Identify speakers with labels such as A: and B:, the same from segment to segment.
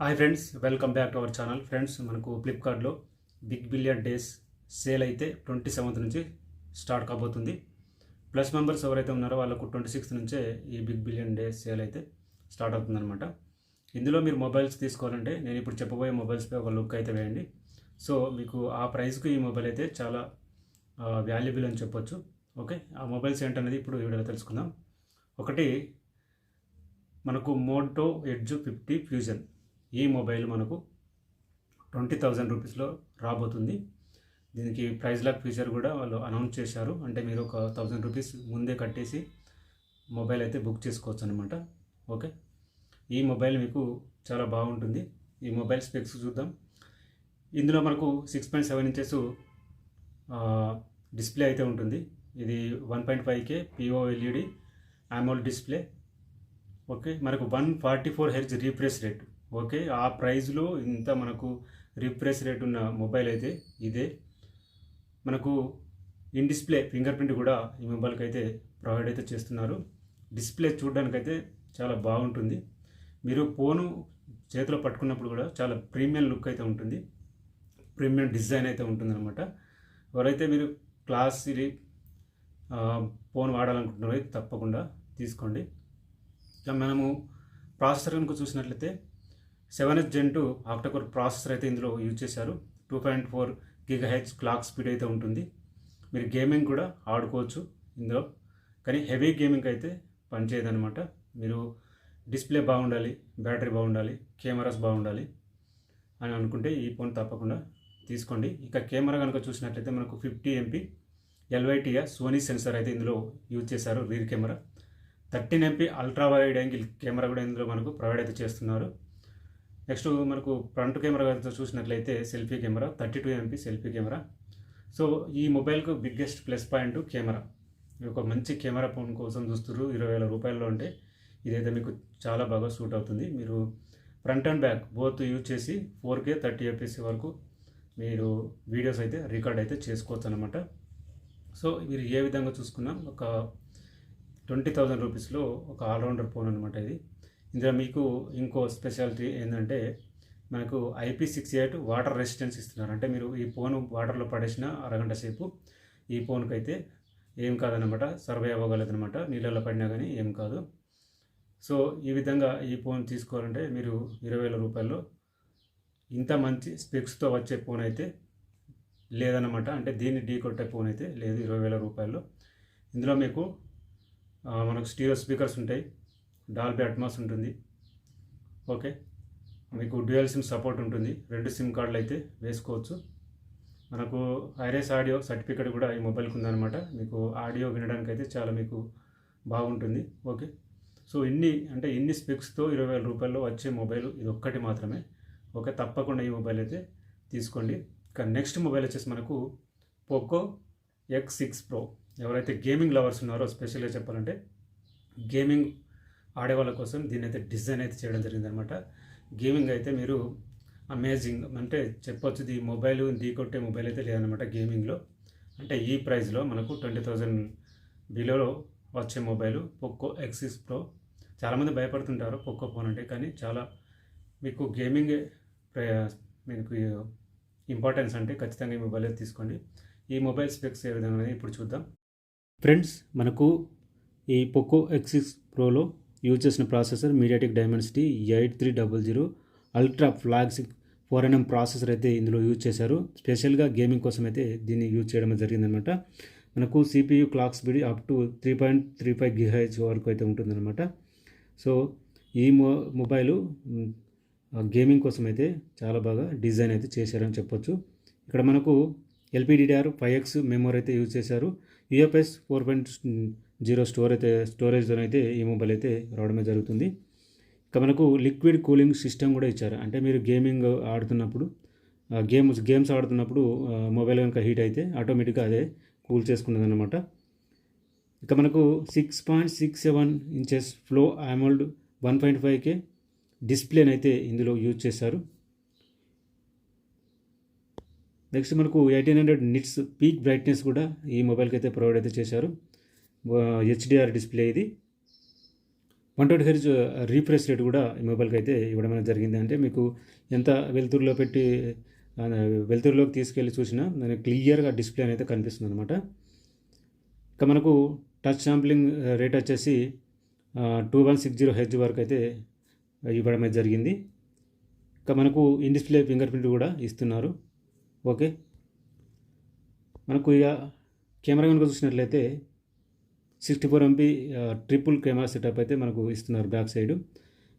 A: Hi friends welcome back to our channel friends మనకు ఫ్లిప్కార్ట్లో big billion days sale అయితే twenty seventh నుంచి start కాబోతుంది. ప్లస్ మెంబర్స్ ఎవరైతే ఉన్నారో వాళ్ళకు ట్వంటీ సిక్స్త్ నుంచే ఈ బిగ్ బిలియన్ డేస్ సేల్ అయితే స్టార్ట్ అవుతుందన్నమాట. ఇందులో మీరు మొబైల్స్ తీసుకోవాలంటే నేను ఇప్పుడు చెప్పబోయే మొబైల్స్పై ఒక లుక్ అయితే వేయండి. సో మీకు ఆ ప్రైస్కి ఈ మొబైల్ అయితే చాలా వాల్యుబుల్ అని చెప్పొచ్చు. ఓకే ఆ మొబైల్స్ ఏంటనేది ఇప్పుడు వీడియోలో తెలుసుకుందాం. ఒకటి మనకు మోటో ఎడ్జ్ ఫిఫ్టీ ఫ్యూజన్ ఈ మొబైల్ మనకు ట్వంటీ థౌజండ్ రూపీస్లో రాబోతుంది. దీనికి ప్రైస్ లాక్ ఫీచర్ కూడా వాళ్ళు అనౌన్స్ చేశారు. అంటే మీరు ఒక థౌజండ్ రూపీస్ ముందే కట్టేసి మొబైల్ అయితే బుక్ చేసుకోవచ్చు అనమాట ఓకే? ఈ మొబైల్ మీకు చాలా బాగుంటుంది. ఈ మొబైల్ స్పెక్స్ చూద్దాం. ఇందులో మనకు six point seven inches display అయితే ఉంటుంది. ఇది one point five K PO LED AMOLED display. Okay? మనకు one forty four hertz refresh rate. Okay ఆ ప్రైస్లో ఇంత మనకు రిఫ్రెష్ రేట్ ఉన్న మొబైల్ అయితే ఇదే. మనకు ఇన్ డిస్ప్లే ఫింగర్ ప్రింట్ కూడా ఈ మొబైల్కి అయితే ప్రొవైడ్ అయితే చేస్తున్నారు. డిస్ప్లే చూడడానికైతే చాలా బాగుంటుంది. మీరు ఫోను చేతిలో పట్టుకున్నప్పుడు కూడా చాలా ప్రీమియం లుక్ అయితే ఉంటుంది. ప్రీమియం డిజైన్ అయితే ఉంటుందన్నమాట. ఎవరైతే మీరు క్లాస్ ఇది ఫోన్ వాడాలనుకుంటున్నారో అయితే తప్పకుండా తీసుకోండి. మనము ప్రాసెసర్ కనుక చూసినట్లయితే seven S Gen two octa core processor అయితే ఇందులో యూజ్ చేశారు. Two point four giga H clock speed అయితే ఉంటుంది. మీరు గేమింగ్ కూడా ఆడుకోవచ్చు ఇందులో. కానీ హెవీ గేమింగ్ అయితే పనిచేయదనమాట మీరు డిస్ప్లే బాగుండాలి బ్యాటరీ బాగుండాలి కెమెరాస్ బాగుండాలి అని అనుకుంటే ఈ ఫోన్ తప్పకుండా తీసుకోండి. ఇక కెమెరా కనుక చూసినట్లయితే మనకు fifty MP LYTIA Sony sensor అయితే ఇందులో యూజ్ చేశారు rear camera. Thirteen MP ultra wide angle camera కూడా ఇందులో మనకు ప్రొవైడ్ అయితే చేస్తున్నారు. నెక్స్ట్ మనకు ఫ్రంట్ కెమెరా చూసినట్లయితే selfie camera thirty two MP selfie camera. So ఈ మొబైల్కు బిగ్గెస్ట్ ప్లస్ పాయింట్ కెమెరా. ఒక మంచి కెమెరా ఫోన్ కోసం చూస్తున్నారు ఇరవై వేల రూపాయల్లో ఉంటే ఇదైతే మీకు చాలా బాగా సూట్ అవుతుంది. మీరు front and back both use చేసి ఫోర్ కే థర్టీ ఎఫ్ఎస్సి వరకు మీరు వీడియోస్ అయితే రికార్డ్ అయితే చేసుకోవచ్చు అనమాట సో మీరు ఏ విధంగా చూసుకున్నా ఒక ట్వంటీ థౌజండ్ రూపీస్లో ఒక ఆల్రౌండర్ ఫోన్ అనమాట ఇది. ఇందులో మీకు ఇంకో స్పెషాలిటీ ఏంటంటే మనకు IP six eight water resistance ఇస్తున్నారు. అంటే మీరు ఈ ఫోన్ వాటర్లో పడేసిన అరగంట సేపు ఈ ఫోన్కి అయితే ఏం కాదనమాట సర్వే అవ్వగలదనమాట నీళ్ళల్లో పడినా కానీ ఏం కాదు. సో ఈ విధంగా ఈ ఫోన్ తీసుకోవాలంటే మీరు ఇరవై వేల రూపాయల్లో ఇంత మంచి స్పెక్స్తో వచ్చే ఫోన్ అయితే లేదన్నమాట. అంటే దీన్ని ఢీ కొట్టే ఫోన్ అయితే లేదు ఇరవై వేల రూపాయల్లో. ఇందులో మీకు మనకు స్టీరియో స్పీకర్స్ ఉంటాయి. డాల్బీ అట్మాస్ ఉంటుంది. ఓకే మీకు డ్యూయల్ సిమ్ సపోర్ట్ ఉంటుంది. రెండు సిమ్ కార్డులు అయితే వేసుకోవచ్చు. మనకు ఐరేస్ ఆడియో సర్టిఫికేట్ కూడా ఈ మొబైల్కి ఉందన్నమాట. మీకు ఆడియో వినడానికి అయితే చాలా మీకు బాగుంటుంది. ఓకే సో ఇన్ని అంటే ఇన్ని స్పెక్స్తో ఇరవై వేల రూపాయల్లో వచ్చే మొబైల్ ఇది ఒక్కటి మాత్రమే. ఓకే తప్పకుండా ఈ మొబైల్ అయితే తీసుకోండి. ఇక నెక్స్ట్ మొబైల్ వచ్చేసి మనకు పోకో ఎక్స్ సిక్స్ ప్రో ఎవరైతే గేమింగ్ లవర్స్ ఉన్నారో స్పెషల్గా చెప్పాలంటే గేమింగ్ ఆడేవాళ్ళ కోసం దీన్ని అయితే డిజైన్ అయితే చేయడం జరిగిందనమాట గేమింగ్ అయితే మీరు అమేజింగ్ అంటే చెప్పొచ్చు ఈ మొబైల్ కొట్టే మొబైల్ అయితే లేదనమాట గేమింగ్లో. అంటే ఈ ప్రైస్లో మనకు ట్వంటీ థౌజండ్ బిలోలో వచ్చే మొబైల్ పొక్కో ఎక్సిస్ ప్రో చాలామంది భయపడుతుంటారు పొక్కో ఫోన్ అంటే కానీ చాలా మీకు గేమింగ్ మీకు ఇంపార్టెన్స్ అంటే ఖచ్చితంగా ఈ మొబైల్ అయితే తీసుకోండి. ఈ మొబైల్ స్పెక్స్ ఏ విధంగా ఇప్పుడు చూద్దాం. ఫ్రెండ్స్ మనకు ఈ పొక్కో ఎక్సిస్ ప్రోలో యూజ్ చేసిన processor MediaTek Dimensity eight three double zero. Ultra flags four NM processor అయితే ఇందులో యూజ్ చేశారు. స్పెషల్గా గేమింగ్ కోసం అయితే దీన్ని యూజ్ చేయడం జరిగిందనమాట మనకు CPU clock speed up to three point three five GH వరకు అయితే ఉంటుందన్నమాట. సో ఈ మొ మొబైలు గేమింగ్ కోసం అయితే చాలా బాగా డిజైన్ అయితే చేశారని చెప్పొచ్చు. ఇక్కడ మనకు ఎల్పిడిఆర్ ఫైవ్ ఎక్స్ మెమోరీ అయితే యూజ్ చేశారు. UFS four point zero store అయితే స్టోరేజ్తో అయితే ఈ మొబైల్ అయితే రావడమే జరుగుతుంది. ఇక మనకు లిక్విడ్ కూలింగ్ సిస్టమ్ కూడా ఇచ్చారు. అంటే మీరు గేమింగ్ ఆడుతున్నప్పుడు గేమ్స్ గేమ్స్ ఆడుతున్నప్పుడు మొబైల్ కనుక హీట్ అయితే ఆటోమేటిక్గా అదే కూల్ చేసుకున్నది అనమాట ఇక మనకు six point six seven inches flow AMOLED one point five K డిస్ప్లేని అయితే ఇందులో యూజ్ చేశారు. నెక్స్ట్ మనకు eighteen hundred nits peak brightness కూడా ఈ మొబైల్కి అయితే ప్రొవైడ్ అయితే చేశారు. హెచ్డిఆర్ డిస్ప్లే ఇది. One twenty hertz refresh rate కూడా ఈ మొబైల్కి అయితే ఇవ్వడం అనేది జరిగింది. అంటే మీకు ఎంత వెలుతురులో పెట్టి వెలుతురులోకి తీసుకెళ్ళి చూసినా దానికి క్లియర్గా డిస్ప్లే అనేది కనిపిస్తుంది అనమాట ఇక మనకు టచ్ శాంప్లింగ్ రేట్ వచ్చేసి two one six zero H వరకు అయితే ఇవ్వడం అనేది జరిగింది. ఇక మనకు ఇన్ డిస్ప్లే ఫింగర్ ప్రింట్ కూడా ఇస్తున్నారు. ఓకే. మనకు ఇక కెమెరా కనుక చూసినట్లయితే sixty four MP triple camera setup అయితే మనకు ఇస్తున్నారు back side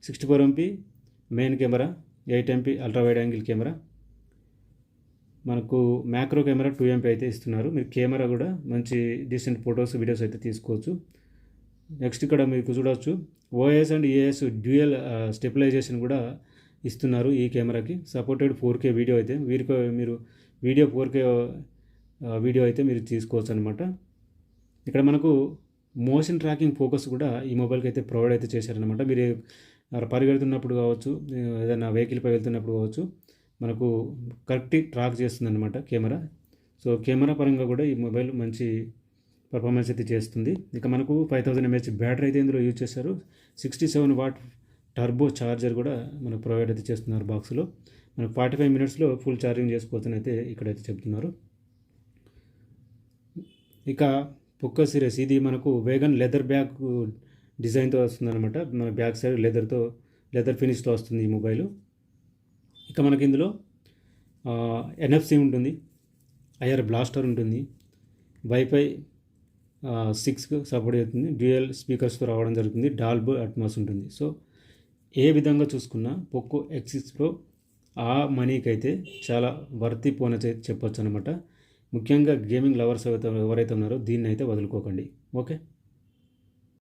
A: sixty four MP main camera eight MP ultra wide angle camera మనకు మ్యాక్రో కెమెరా టూ ఎంపీ అయితే ఇస్తున్నారు. మీరు కెమెరా కూడా మంచి డీసెంట్ ఫొటోస్ వీడియోస్ అయితే తీసుకోవచ్చు. నెక్స్ట్ ఇక్కడ మీకు చూడవచ్చు OS and AS dual stabilization కూడా ఇస్తున్నారు ఈ కెమెరాకి సపోర్టెడ్ ఫోర్ కే వీడియో అయితే. వీరికి మీరు వీడియో ఫోర్ కే వీడియో అయితే మీరు తీసుకోవచ్చు అనమాట ఇక్కడ మనకు మోషన్ ట్రాకింగ్ ఫోకస్ కూడా ఈ మొబైల్కి అయితే ప్రొవైడ్ అయితే చేశారనమాట మీరు పరిగెడుతున్నప్పుడు కావచ్చు ఏదైనా వెహికల్పై వెళ్తున్నప్పుడు కావచ్చు మనకు కరెక్ట్ ట్రాక్ చేస్తుందన్నమాట కెమెరా. సో కెమెరా పరంగా కూడా ఈ మొబైల్ మంచి పర్ఫార్మెన్స్ అయితే చేస్తుంది. ఇక మనకు ఫైవ్ థౌసండ్ ఎంహెచ్ బ్యాటరీ అయితే ఇందులో యూజ్ చేశారు. Sixty seven watt turbo charger కూడా మనకు ప్రొవైడ్ అయితే చేస్తున్నారు బాక్స్లో. మనకు ఫార్టీ ఫైవ్ మినిట్స్లో ఫుల్ ఛార్జింగ్ చేసుకోవచ్చని అయితే ఇక్కడైతే చెప్తున్నారు. ఇక పుక్క సిరీస్ ఇది మనకు వేగన్ లెదర్ బ్యాగ్ డిజైన్తో వస్తుందన్నమాట. మన బ్యాక్ సైడ్ లెదర్తో లెదర్ ఫినిష్తో వస్తుంది ఈ మొబైల్. ఇక మనకి ఇందులో ఎన్ఎఫ్సి ఉంటుంది ఐఆర్ బ్లాస్టర్ ఉంటుంది వైఫై సిక్స్ సపోర్ట్ అవుతుంది డ్యూయల్ స్పీకర్స్తో రావడం జరుగుతుంది డాల్బో అట్మాస్ ఉంటుంది. సో ఏ విధంగా చూసుకున్నా పొక్కో ఎక్సిస్లో ప్రో ఆ మనీకి అయితే చాలా వర్తి పోన చెప్పొచ్చు అనమాట ముఖ్యంగా గేమింగ్ లవర్స్ ఎవరైతే ఉన్నారో దీన్ని అయితే వదులుకోకండి. ఓకే?